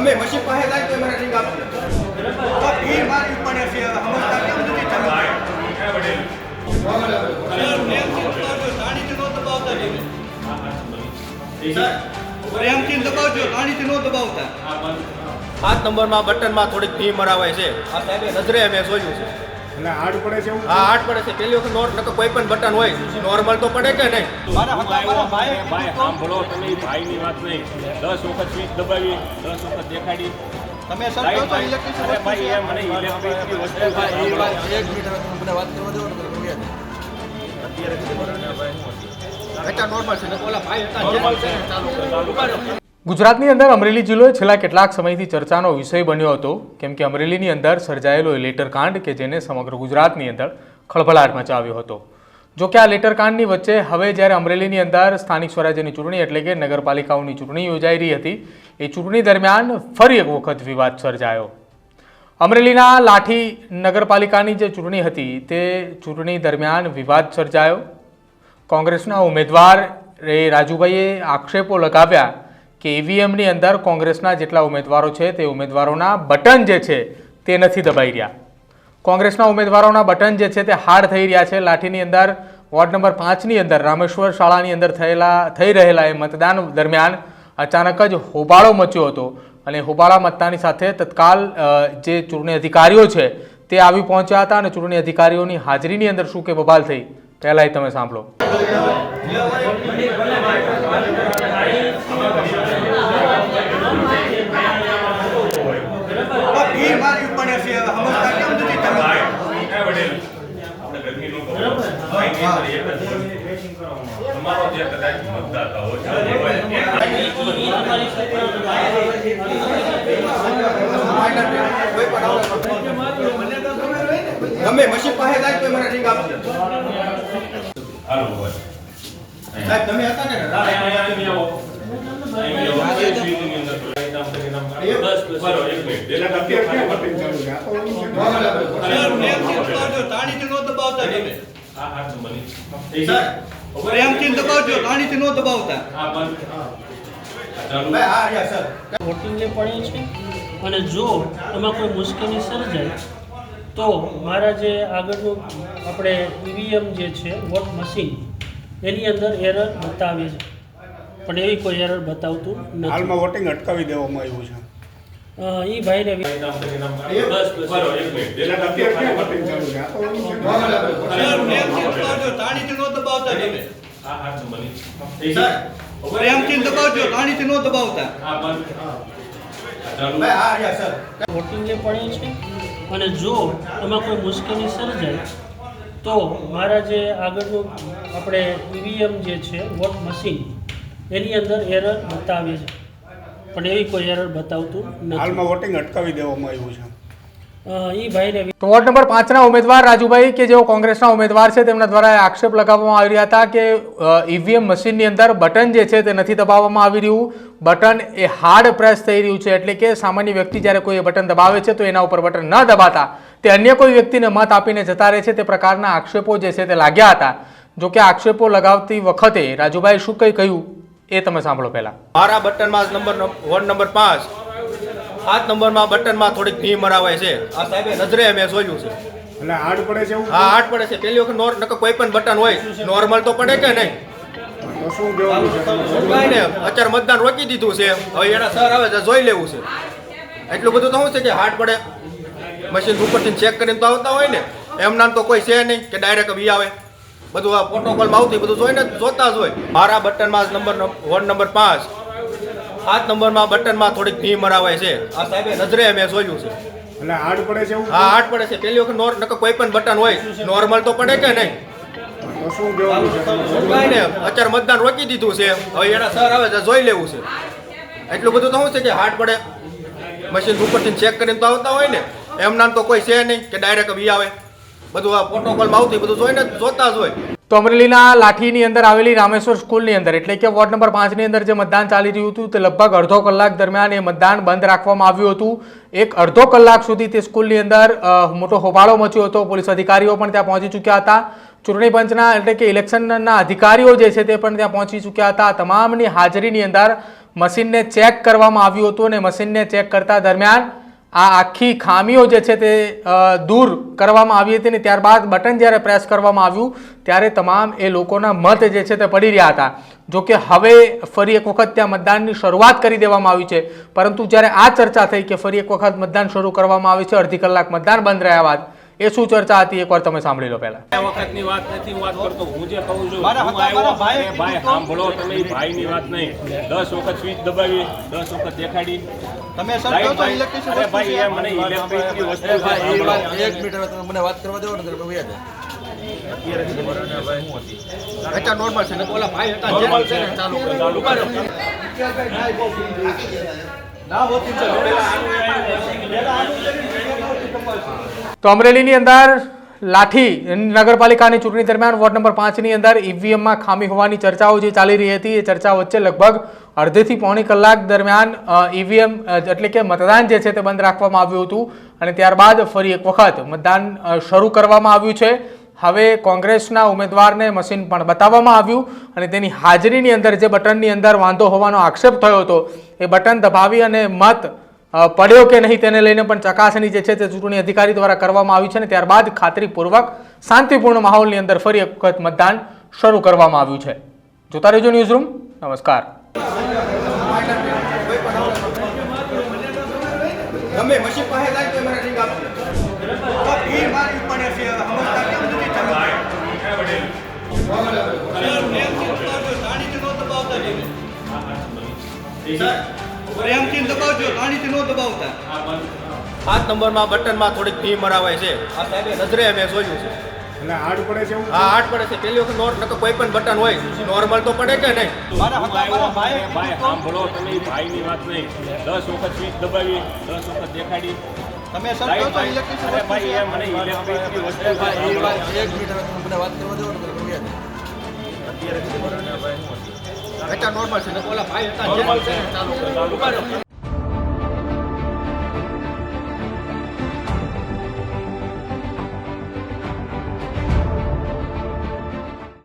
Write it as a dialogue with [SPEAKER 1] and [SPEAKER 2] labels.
[SPEAKER 1] ગમે મશીન પાસે જાય તો મને ડ્રિંક આપો. તો ભીડ મારવી પડે છે. સમજતા કેમ નથી તમે દબાવજો પાણીથી ન દબાવતા.
[SPEAKER 2] પાંચ નંબરમાં બટનમાં થોડીક ભી મરાવાય છે. આ નજરે મેં જોયું છે.
[SPEAKER 3] એટલે હાર્ડ પડે છે
[SPEAKER 2] હા આઠ પડે છે. પેલી વખત નોટ નતો કોઈ પણ બટન હોય નોર્મલ તો પડે કે નહીં?
[SPEAKER 1] ભાઈ
[SPEAKER 4] ભાઈ સાંભળો તમે ભાઈની વાત નહીં. દસ વખત સ્વિચ દબાવી દસ વખત દેખાડી.
[SPEAKER 1] તમે સર
[SPEAKER 4] ભાઈ,
[SPEAKER 1] કહો
[SPEAKER 4] ભાઈ,
[SPEAKER 1] ઇલેક્ટ્રિક
[SPEAKER 4] ભાઈ એ મને ઇલેક્ટ્રિકની વસ્તુ સાંભળો.
[SPEAKER 2] એટલે નોર્મલ છે ઓલા ભાઈ હતા નોર્મલ છે ને ચાલુ
[SPEAKER 5] ગુજરાતની અંદર અમરેલી જિલ્લો છેલ્લા કેટલાક સમયથી ચર્ચાનો વિષય બન્યો હતો. કેમ કે અમરેલીની અંદર સર્જાયેલો એ લેટર કાંડ કે જેને સમગ્ર ગુજરાતની અંદર ખળભળાટ મચાવ્યો હતો. જો કે આ લેટર કાંડની વચ્ચે હવે જ્યારે અમરેલીની અંદર સ્થાનિક સ્વરાજ્યની ચૂંટણી એટલે કે નગરપાલિકાઓની ચૂંટણી યોજાઈ રહી હતી, એ ચૂંટણી દરમિયાન ફરી એક વખત વિવાદ સર્જાયો. અમરેલીના લાઠી નગરપાલિકાની જે ચૂંટણી હતી, તે ચૂંટણી દરમિયાન વિવાદ સર્જાયો. કોંગ્રેસના ઉમેદવાર એ રાજુભાઈએ આક્ષેપો લગાવ્યા કે ઈવીએમની અંદર કોંગ્રેસના જેટલા ઉમેદવારો છે તે ઉમેદવારોના બટન જે છે તે નથી દબાઈ રહ્યા. કોંગ્રેસના ઉમેદવારોના બટન જે છે તે હાર્ડ થઈ રહ્યા છે. લાઠીની અંદર, વોર્ડ નંબર પાંચની અંદર, રામેશ્વર શાળાની અંદર થયેલા, થઈ રહેલા એ મતદાન દરમિયાન અચાનક જ હોબાળો મચ્યો હતો અને હોબાળા મતદાનની સાથે તત્કાલ જે ચૂંટણી અધિકારીઓ છે તે આવી પહોંચ્યા હતા અને ચૂંટણી અધિકારીઓની હાજરીની અંદર શું કે બબાલ થઈ પહેલાં તમે સાંભળો
[SPEAKER 1] તો ભીડ મારવી સમજતા કેમ નથી તમે
[SPEAKER 4] આપણે ગરમી નો. તમારો જે કદાચ મતદાતા હોય.
[SPEAKER 1] ગમે મશીન પાસે જાય તો મને રિંગ આપો
[SPEAKER 4] હાલો.
[SPEAKER 1] સાહેબ તમે હતા ને
[SPEAKER 4] અહીંયા, અહીંયા, અહીંયા આવો. અહીંયા આવો. એ સ્વીચની અંદર તો એક નામ કરી નામ કાઢો. બસ, બસ. બરો, એક મિનિટ.
[SPEAKER 3] એટલે
[SPEAKER 4] એટલે
[SPEAKER 3] અત્યારે ક્યાં
[SPEAKER 4] ખાલી-
[SPEAKER 3] ચાલુ છે? આ તો ઓલું છે.
[SPEAKER 1] પ્રેમથી દબાવજો? તાળીથી ન દબાવતા તમે.
[SPEAKER 4] આ હાથ નંબરની. એ
[SPEAKER 1] સર પ્રેમથી દબાવજો? તાળીથી ન દબાવતા.
[SPEAKER 4] આ બંધ. આ ચાલુ.
[SPEAKER 1] ભાઈ હા યા સર.
[SPEAKER 6] વોટિંગે પડે છે અને જો એમાં કોઈ મુશ્કેલી સર્જાય તો મારા જે આગળનું આપણે ઈવીએમ જે છે વોટ મશીન એની અંદર એરર બતાવે છે. પણ એવી કોઈ એરર બતાવતું નથી.
[SPEAKER 3] હાલમાં વોટિંગ અટકાવી દેવામાં આવ્યું છે.
[SPEAKER 6] એ ભાઈને.
[SPEAKER 4] બસ, બસ. બરો, એક મિનિટ.
[SPEAKER 3] તો
[SPEAKER 1] દબાવજો ન દબાવતા તમે
[SPEAKER 4] આ હાથ નંબરની. એ
[SPEAKER 1] સર
[SPEAKER 4] ઊભો રહો.
[SPEAKER 1] પ્રેમથી દબાવજો તાણીથી ન દબાવતા
[SPEAKER 4] હા બંધ.
[SPEAKER 1] હા યા સર
[SPEAKER 6] વોટિંગે પડે છે અને જો એમાં કોઈ મુશ્કેલી સર્જાય તો મારા જે આગળનું આપણે ઈવીએમ જે છે વોટ મશીન એની અંદર એરર બતાવે છે પણ એવી કોઈ એરર બતાવતું નથી.
[SPEAKER 3] હાલમાં વોટિંગ અટકાવી દેવામાં આવ્યું છે.
[SPEAKER 5] તો વોર્ડ નંબર પાંચના ઉમેદવાર રાજુભાઈ કે જેઓ કોંગ્રેસના ઉમેદવાર છે તેમના દ્વારા આક્ષેપ લગાવવામાં આવી રહ્યા હતા કે ઈવીએમ મશીનની અંદર બટન જે છે તે નથી દબાવવામાં આવી રહ્યું. બટન એ હાર્ડ પ્રેસ થઈ રહ્યું છે એટલે કે સામાન્ય વ્યક્તિ જ્યારે કોઈ બટન દબાવે છે તો એના ઉપર બટન ન દબાતા. તે અન્ય કોઈ વ્યક્તિને મત આપીને જતા રહે છે તે પ્રકારના આક્ષેપો જે છે તે લાગ્યા હતા. જો કે આક્ષેપો લગાવતી વખતે રાજુભાઈ શું કંઈ કહ્યું? એ તમે સાંભળો પહેલા.
[SPEAKER 2] મારા બટનમાં નંબર વોર્ડ નંબર પાંચ. પાંચ નંબરમાં બટનમાં થોડીક ભી મરાવાય છે. આ સાહેબે નજરે મેં જોયું છે.
[SPEAKER 3] એટલે હાર્ડ પડે છે
[SPEAKER 2] હા હાડ પડે છે. પેલી વખત નોર નકર કોઈ પણ બટન હોય નોર્મલ તો પડે કે નહીં?
[SPEAKER 3] તો શું કહેવાનું છે? તમે?
[SPEAKER 2] કાંઈ ને અત્યારે મતદાન રોકી દીધું છે. હવે એના સર આવે છે જોઈ લેવું છે. એટલું બધું તો શું છે કે હાર્ડ પડે? મશીન ઉપરથી ચેક કરીને તો આવતા હોય ને. એમ નામ તો કોઈ છે નહીં કે ડાયરેક્ટ બી આવે. બધું આ પ્રોટોકોલમાં આવતું બધું જોઈને જોતા જ હોય. મારા બટનમાં નંબર વોર્ડ નંબર પાંચ. પાંચ નંબરમાં બટનમાં થોડીક ફી મરાવાય છે. આ સાહેબે નજરે મેં જોયું છે.
[SPEAKER 3] એટલે હાર્ડ પડે છે
[SPEAKER 2] હા આઠ પડે છે. પેલી વખત નોર નકર કોઈ પણ બટન હોય નોર્મલ તો પડે કે નહીં. અત્યારે મતદાન રોકી દીધું છે. હવે એના સર આવે છે જોઈ લેવું છે. એટલું બધું તો શું છે કે હાર્ડ પડે. મશીન ઉપરથી ચેક કરીને તો આવતા હોય ને. એમ નામ તો કોઈ છે નહીં કે ડાયરેક્ટ બી આવે. બધું આ પ્રોટોકોલમાં આવતું બધું જોઈને જોતા જ હોય.
[SPEAKER 5] તો અમરેલીના લાઠીની અંદર આવેલી રામેશ્વર સ્કૂલની અંદર, એટલે કે વોર્ડ નંબર પાંચની અંદર જે મતદાન ચાલી રહ્યું હતું, તે લગભગ અડધો કલાક દરમિયાન એ મતદાન બંધ રાખવામાં આવ્યું હતું. એક અડધો કલાક સુધી તે સ્કૂલની અંદર મોટો હોબાળો મચ્યો હતો. પોલીસ અધિકારીઓ પણ ત્યાં પહોંચી ચૂક્યા હતા. ચૂંટણી પંચના, એટલે કે ઇલેક્શનના અધિકારીઓ જે છે તે પણ ત્યાં પહોંચી ચૂક્યા હતા. તમામની હાજરીની અંદર મશીનને ચેક કરવામાં આવ્યું હતું અને મશીનને ચેક કરતા દરમિયાન આ આખી ખામીઓ જે છે તે દૂર કરવામાં આવી હતી ને ત્યારબાદ બટન જ્યારે પ્રેસ કરવામાં આવ્યું, ત્યારે તમામ એ લોકોના મત જે છે તે પડી રહ્યા હતા. જો કે હવે ફરી એક વખત ત્યાં મતદાનની શરૂઆત કરી દેવામાં આવી છે. પરંતુ જ્યારે આ ચર્ચા થઈ કે ફરી એક વખત મતદાન શરૂ કરવામાં આવ્યું છે, અડધી કલાક મતદાન બંધ રહ્યા બાદ એ શું ચર્ચા હતી? એકવાર તમે સાંભળી લો પહેલા.
[SPEAKER 4] આ વખતની વાત નથી હું વાત કરતો હું જે કહું છું.
[SPEAKER 1] મારા
[SPEAKER 4] હું
[SPEAKER 1] હતા,
[SPEAKER 4] આવ્યો
[SPEAKER 1] મારા ભાઈએ
[SPEAKER 4] ભાઈ સાંભળો તમે ભાઈની વાત નહીં. દસ વખત સ્વિચ દબાવી દસ વખત દેખાડી.
[SPEAKER 1] તમે સર કહો
[SPEAKER 4] તો
[SPEAKER 1] ઇલેક્ટ્રિસિટી
[SPEAKER 4] અરે ભાઈ એ મને ઇલેક્ટ્રિકની વસ્તુ સાંભળો.
[SPEAKER 7] એક મિનિટ તમે મને વાત કરવા દો ને તો વયા જાય
[SPEAKER 2] એટલે નોર્મલ છે ને ઓલા ભાઈ હતા
[SPEAKER 4] છે.
[SPEAKER 2] ચાલુ
[SPEAKER 4] ચાલુ
[SPEAKER 1] ના હોતી
[SPEAKER 5] તો અમરેલીની અંદર લાઠી નગરપાલિકાની ચૂંટણી દરમિયાન વોર્ડ નંબર પાંચની અંદર ઈવીએમમાં ખામી હોવાની ચર્ચાઓ જે ચાલી રહી હતી, એ ચર્ચા વચ્ચે લગભગ અડધીથી પોણી કલાક દરમિયાન ઈવીએમ એટલે કે મતદાન જે છે તે બંધ રાખવામાં આવ્યું હતું અને ત્યારબાદ ફરી એક વખત મતદાન શરૂ કરવામાં આવ્યું છે. હવે કોંગ્રેસના ઉમેદવારને મશીન પણ બતાવવામાં આવ્યું અને તેની હાજરીની અંદર જે બટનની અંદર વાંધો હોવાનો આક્ષેપ થયો હતો, એ બટન દબાવી અને મત પડ્યો કે નહીં તેને લઈને પણ ચકાસણી જે છે તે ચૂંટણી અધિકારી દ્વારા કરવામાં આવી છે અને ત્યારબાદ ખાતરીપૂર્વક શાંતિપૂર્ણ માહોલની અંદર ફરી એક વખત મતદાન શરૂ કરવામાં આવ્યું છે. જોતા રહેજો ન્યૂઝરૂમ. નમસ્કાર.
[SPEAKER 2] ગમે મશીન પાસે જાય તો મને રિંગ આપજો
[SPEAKER 1] તો ભીડ મારી પડે છે સમજતા કેમ નથી તમે પ્રેમથી દબાવજો? માં ન દબાવતા.
[SPEAKER 2] પાંચ નંબરમાં બટનમાં થોડીક ફી મરાવાય છે. આ સાહેબે નજરે મેં જોયું છે.
[SPEAKER 3] એટલે હાર્ડ પડે છે
[SPEAKER 2] હા આઠ પડે છે. પેલી વખત નોટ નકર કોઈ પણ બટન હોય નોર્મલ તો પડે કે નહીં.
[SPEAKER 1] મારા મારા
[SPEAKER 4] આવ્યો ભાઈ સાંભળો તમે ભાઈની વાત નહીં. દસ વખત સ્વિચ દબાવી દસ વખત દેખાડી.
[SPEAKER 1] તમે સર કહો
[SPEAKER 4] લાઈટ
[SPEAKER 1] છો
[SPEAKER 4] ભાઈ-
[SPEAKER 1] ઇલેક્ટ્રિસિટી
[SPEAKER 4] અરે
[SPEAKER 1] વસ્તુ
[SPEAKER 4] ભાઈ
[SPEAKER 1] છે.
[SPEAKER 4] એ મને ઇલેક્ટ્રિકની વસ્તુ
[SPEAKER 7] એક મિનિટ મને વાત કરવા દો ને તો
[SPEAKER 2] એટલે નોર્મલ છે ઓલા ભાઈ હતા
[SPEAKER 4] નોર્મલ
[SPEAKER 2] છે. ચાલુ.